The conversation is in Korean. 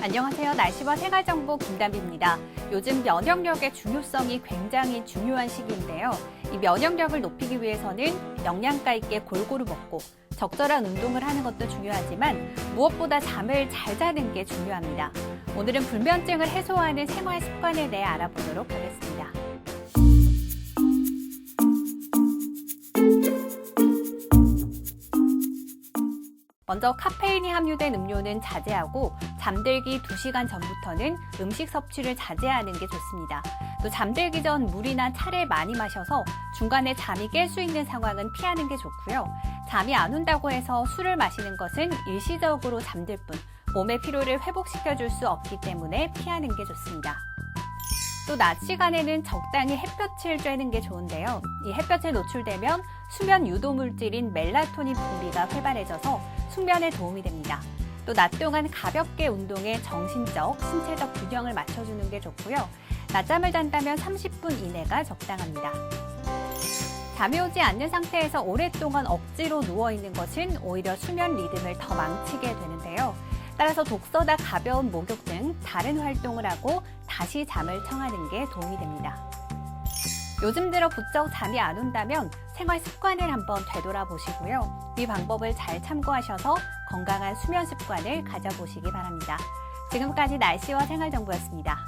안녕하세요. 날씨와 생활 정보 김담비입니다. 요즘 면역력의 중요성이 굉장히 중요한 시기인데요. 이 면역력을 높이기 위해서는 영양가 있게 골고루 먹고 적절한 운동을 하는 것도 중요하지만 무엇보다 잠을 잘 자는 게 중요합니다. 오늘은 불면증을 해소하는 생활 습관에 대해 알아보도록 하겠습니다. 먼저 카페인이 함유된 음료는 자제하고 잠들기 2시간 전부터는 음식 섭취를 자제하는 게 좋습니다. 또 잠들기 전 물이나 차를 많이 마셔서 중간에 잠이 깰 수 있는 상황은 피하는 게 좋고요. 잠이 안 온다고 해서 술을 마시는 것은 일시적으로 잠들 뿐 몸의 피로를 회복시켜 줄 수 없기 때문에 피하는 게 좋습니다. 또 낮 시간에는 적당히 햇볕을 쬐는 게 좋은데요. 이 햇볕에 노출되면 수면 유도 물질인 멜라토닌 분비가 활발해져서 숙면에 도움이 됩니다. 또 낮 동안 가볍게 운동해 정신적, 신체적 균형을 맞춰주는 게 좋고요. 낮잠을 잔다면 30분 이내가 적당합니다. 잠이 오지 않는 상태에서 오랫동안 억지로 누워있는 것은 오히려 수면 리듬을 더 망치게 되는데요. 따라서 독서나 가벼운 목욕 등 다른 활동을 하고 다시 잠을 청하는 게 도움이 됩니다. 요즘 들어 부쩍 잠이 안 온다면 생활 습관을 한번 되돌아보시고요. 이 방법을 잘 참고하셔서 건강한 수면 습관을 가져보시기 바랍니다. 지금까지 날씨와 생활 정보였습니다.